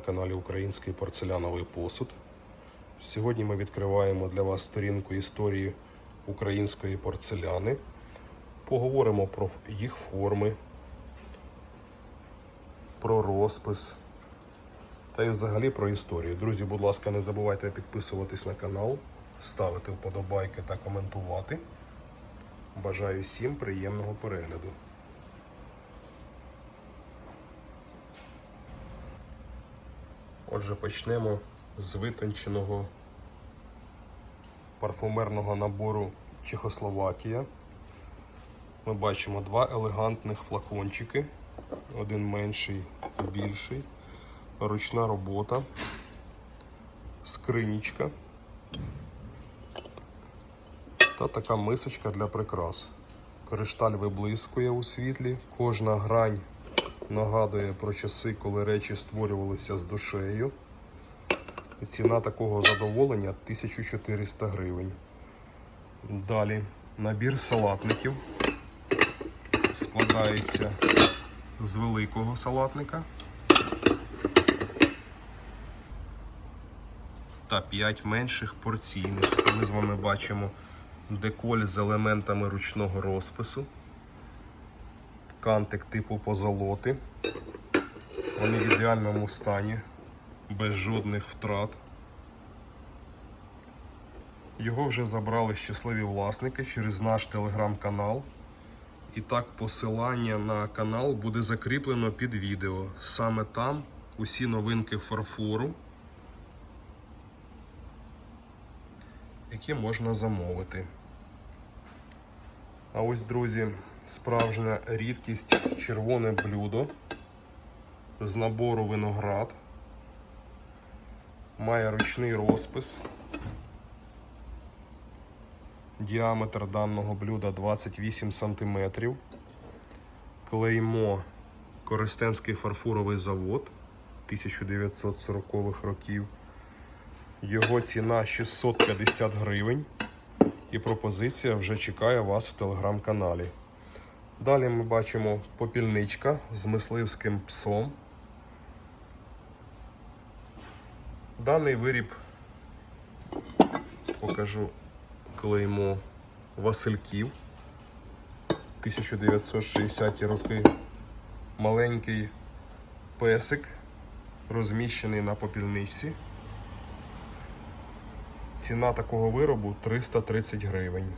на каналі Український порцеляновий посуд. Сьогодні ми відкриваємо для вас сторінку історії української порцеляни. Поговоримо про їх форми, про розпис та й взагалі про історію. Друзі, будь ласка, не забувайте підписуватись на канал, ставити вподобайки та коментувати. Бажаю всім приємного перегляду. Отже, почнемо з витонченого парфумерного набору Чехословакія. Ми бачимо два елегантних флакончики, один менший, більший, ручна робота, скринічка. Та така мисочка для прикрас. Кришталь виблискує у світлі, кожна грань нагадує про часи, коли речі створювалися з душею. І ціна такого задоволення 1400 гривень. Далі набір салатників складається з великого салатника та 5 менших порційних. Ми з вами бачимо деколь з елементами ручного розпису кантик типу позолоти. Вони в ідеальному стані, без жодних втрат. Його вже забрали щасливі власники через наш телеграм-канал. І так, посилання на канал буде закріплено під відео. Саме там усі новинки фарфору, які можна замовити. А ось, друзі, справжня рідкість червоне блюдо з набору виноград. Має ручний розпис. Діаметр даного блюда 28 см. Клеймо Коростенський фарфоровий завод 1940-х років. Його ціна 650 гривень. І пропозиція вже чекає вас в телеграм-каналі. Далі ми бачимо попільничка з мисливським псом. Даний виріб покажу клеймо Васильків 1960-ті роки. Маленький песик, розміщений на попільничці. Ціна такого виробу 330 гривень.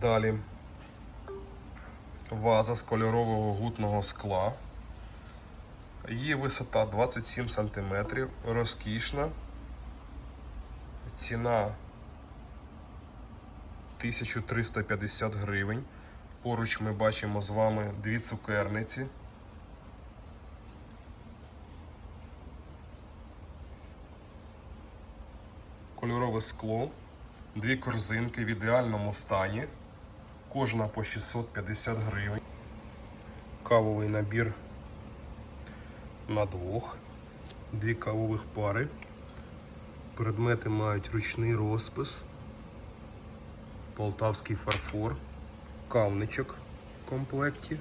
Далі ваза з кольорового гутного скла. Її висота 27 см, розкішна. Ціна 1350 гривень. Поруч ми бачимо з вами дві цукерниці. Кольорове скло, дві корзинки в ідеальному стані. Кожна по 650 гривень. Кавовий набір на двох. Дві кавових пари. Предмети мають ручний розпис, полтавський фарфор, кавничок в комплекті,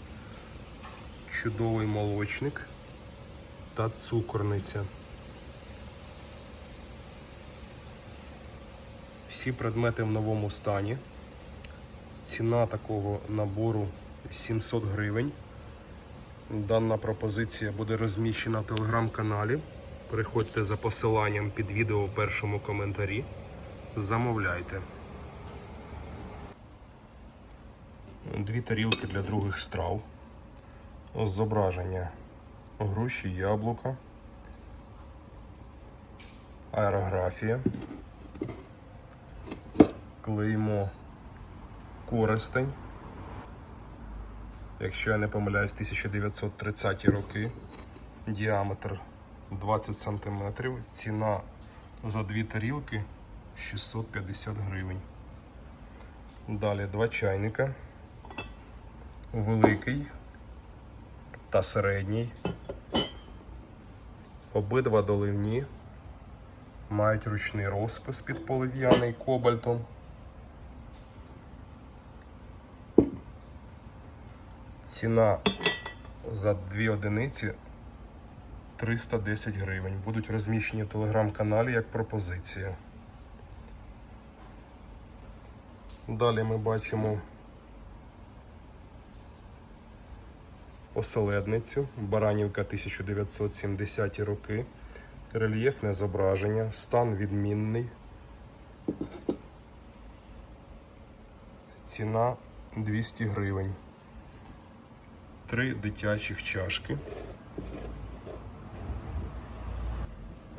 чудовий молочник та цукорниця. Всі предмети в новому стані. Ціна такого набору 700 гривень. Дана пропозиція буде розміщена в телеграм-каналі. Переходьте за посиланням під відео у першому коментарі. Замовляйте. Дві тарілки для других страв. Зображення груші яблука, аерографія, клеймо користень. Якщо я не помиляюсь, 1930 роки. Діаметр 20 см. Ціна за дві тарілки 650 гривень. Далі два чайника. Великий та середній. Обидва доливні. Мають ручний розпис під полив'яний кобальтом. Ціна за дві одиниці 310 гривень. Будуть розміщені в телеграм-каналі як пропозиція. Далі ми бачимо оселедницю, Баранівка 1970 роки, рельєфне зображення, стан відмінний. Ціна 200 гривень. Три дитячих чашки.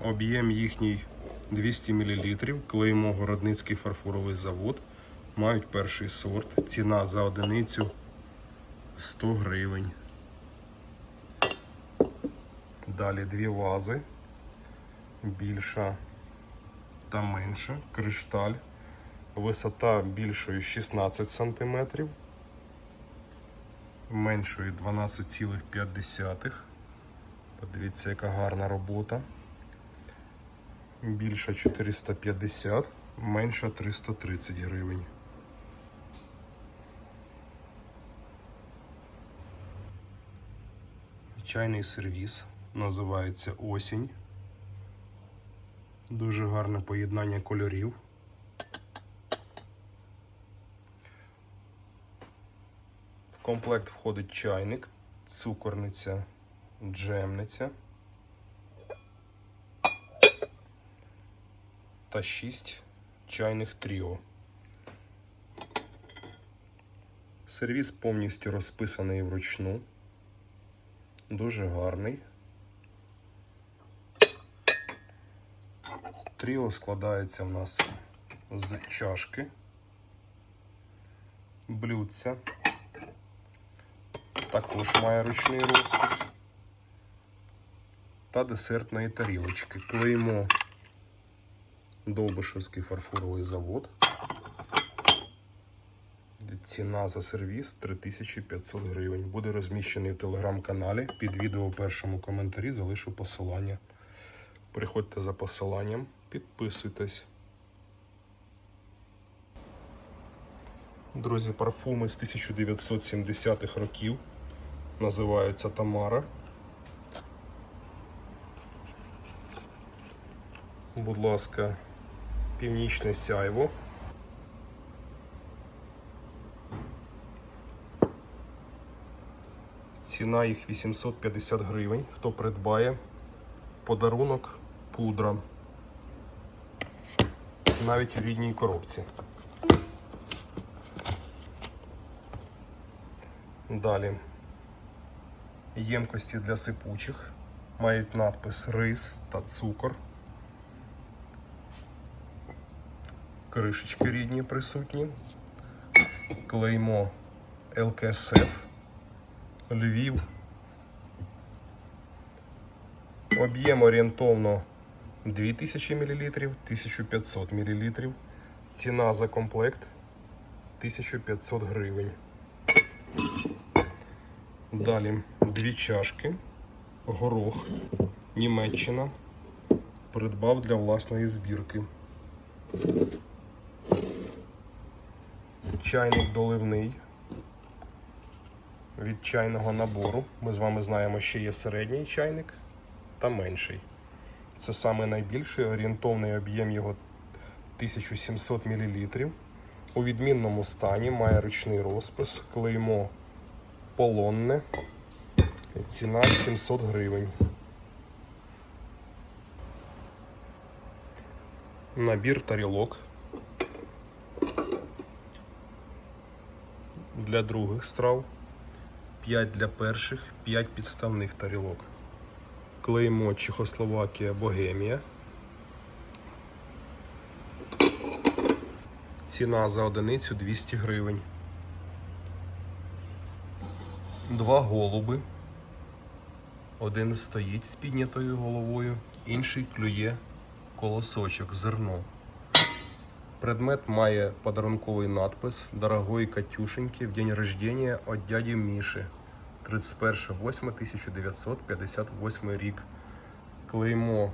Об'єм їхній 200 мл. Клеймо Городницький фарфоровий завод. Мають перший сорт. Ціна за одиницю 100 гривень. Далі дві вази. Більша та менша. Кришталь. Висота більшої 16 см. Меншої 12,5. Подивіться, яка гарна робота. Більша 450, менша 330 гривень. Чайний сервіс називається осінь. Дуже гарне поєднання кольорів. Комплект входить чайник, цукорниця, джемниця. та 6 чайних тріо. Сервіс повністю розписаний вручну. Дуже гарний. Тріо складається в нас з чашки, блюдця. Також має ручний розпис та десертної тарілочки. Клеймо Довбишевський фарфоровий завод. Ціна за сервіс 3500 гривень. Буде розміщений в телеграм-каналі. Під відео в першому коментарі залишу посилання. Приходьте за посиланням, підписуйтесь. Друзі, парфуми з 1970-х років. Називаються Тамара. Будь ласка, північне сяйво. Ціна їх 850 гривень. Хто придбає подарунок пудра. Навіть в рідній коробці. Далі ємкості для сипучих мають надпис рис та цукор. кришечки рідні присутні, клеймо ЛКСФ, Львів. Об'єм орієнтовно 2000 мл, 1500 мл. Ціна за комплект 1500 гривень. Далі дві чашки, горох, Німеччина. Придбав для власної збірки. чайник доливний від чайного набору. Ми з вами знаємо, що є середній чайник та менший. Це саме найбільший орієнтовний об'єм його 1700 мл. У відмінному стані має ручний розпис, клеймо полонне. Ціна 700 гривень. Набір тарілок. для других страв, 5 для перших, 5 підставних тарілок. Клеймо Чехословакія Богемія. Ціна за одиницю 200 гривень. Два голуби. Один стоїть з піднятою головою, інший клює колосочок, зерно. Предмет має подарунковий надпис Дорогої Катюшеньки в день рождения від дяді Міші 31.08.1958 рік. Клеймо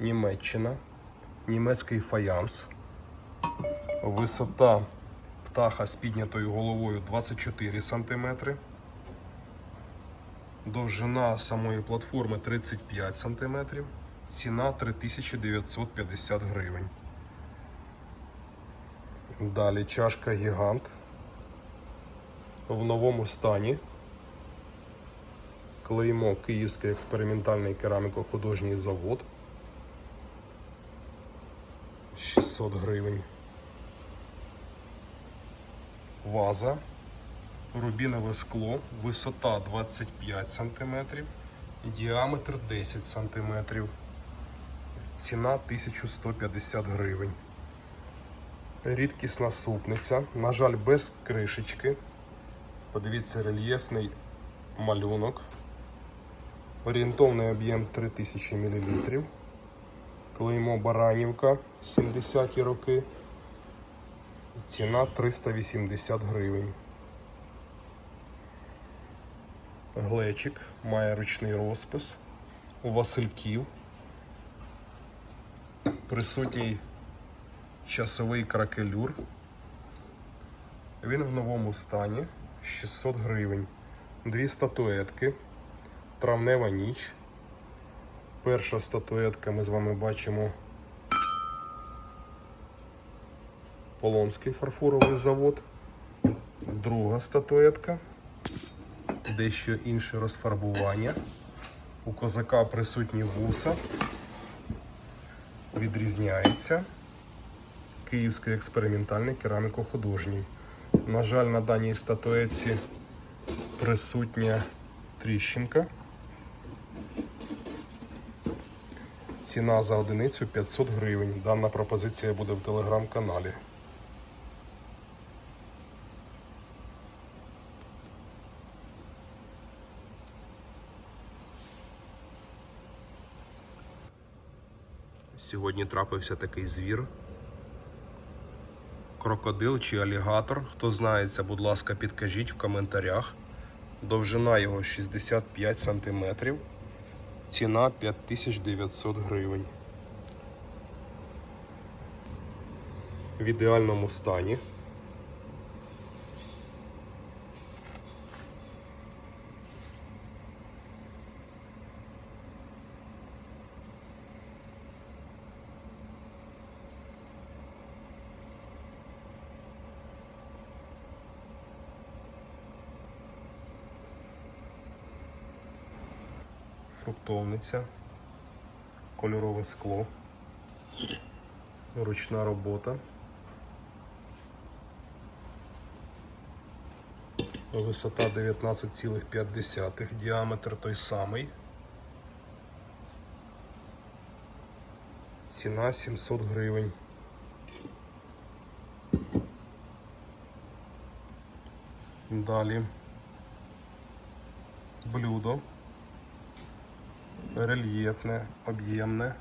Німеччина, німецький фаянс. Висота птаха з піднятою головою 24 см. Довжина самої платформи 35 см. Ціна 3950 гривень. Далі чашка гігант в новому стані. Клеймо Київський експериментальний кераміко-художній завод. 600 гривень. Ваза. Рубінове скло. Висота 25 см. Діаметр 10 см. Ціна 1150 гривень. Рідкісна супниця. На жаль, без кришечки. Подивіться рельєфний малюнок. Орієнтовний об'єм 3000 мл. Клеймо Баранівка 70-ті роки. Ціна 380 гривень. Глечик має ручний розпис. У Васильків. Присутній часовий кракелюр. Він в новому стані 600 гривень. Дві статуетки. Травнева ніч. Перша статуетка ми з вами бачимо Полонський фарфоровий завод. Друга статуетка. Дещо інше розфарбування. У козака присутні вуса. Відрізняється. Київський експериментальний кераміко-художній. На жаль, на даній статуетці присутня тріщинка. Ціна за одиницю 500 гривень. Дана пропозиція буде в телеграм-каналі. Сьогодні трапився такий звір. Крокодил чи алігатор. Хто знається, будь ласка, підкажіть в коментарях. Довжина його 65 см. Ціна 5900 гривень. В ідеальному стані. Фруктовниця, кольорове скло, ручна робота. Висота 19,5, діаметр той самий. Ціна 700 гривень. Далі блюдо рельєфне, об'ємне,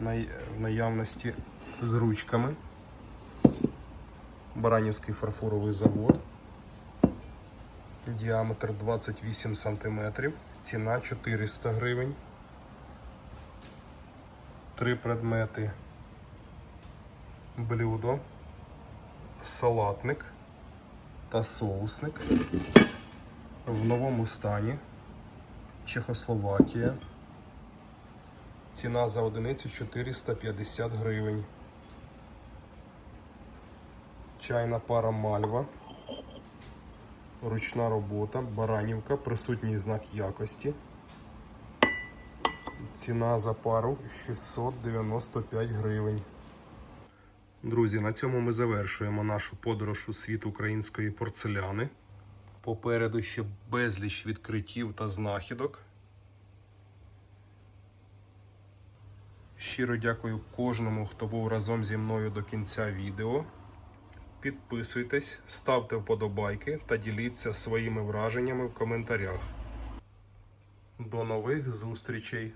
в наявності з ручками. Баранівський фарфоровий завод. Діаметр 28 см, ціна 400 гривень. Три предмети. Блюдо, салатник та соусник в новому стані. Чехословакія. Ціна за одиницю 450 гривень. Чайна пара мальва. Ручна робота, баранівка, присутній знак якості. Ціна за пару 695 гривень. Друзі, на цьому ми завершуємо нашу подорож у світ української порцеляни. Попереду ще безліч відкриттів та знахідок. Щиро дякую кожному, хто був разом зі мною до кінця відео. Підписуйтесь, ставте вподобайки та діліться своїми враженнями в коментарях. До нових зустрічей!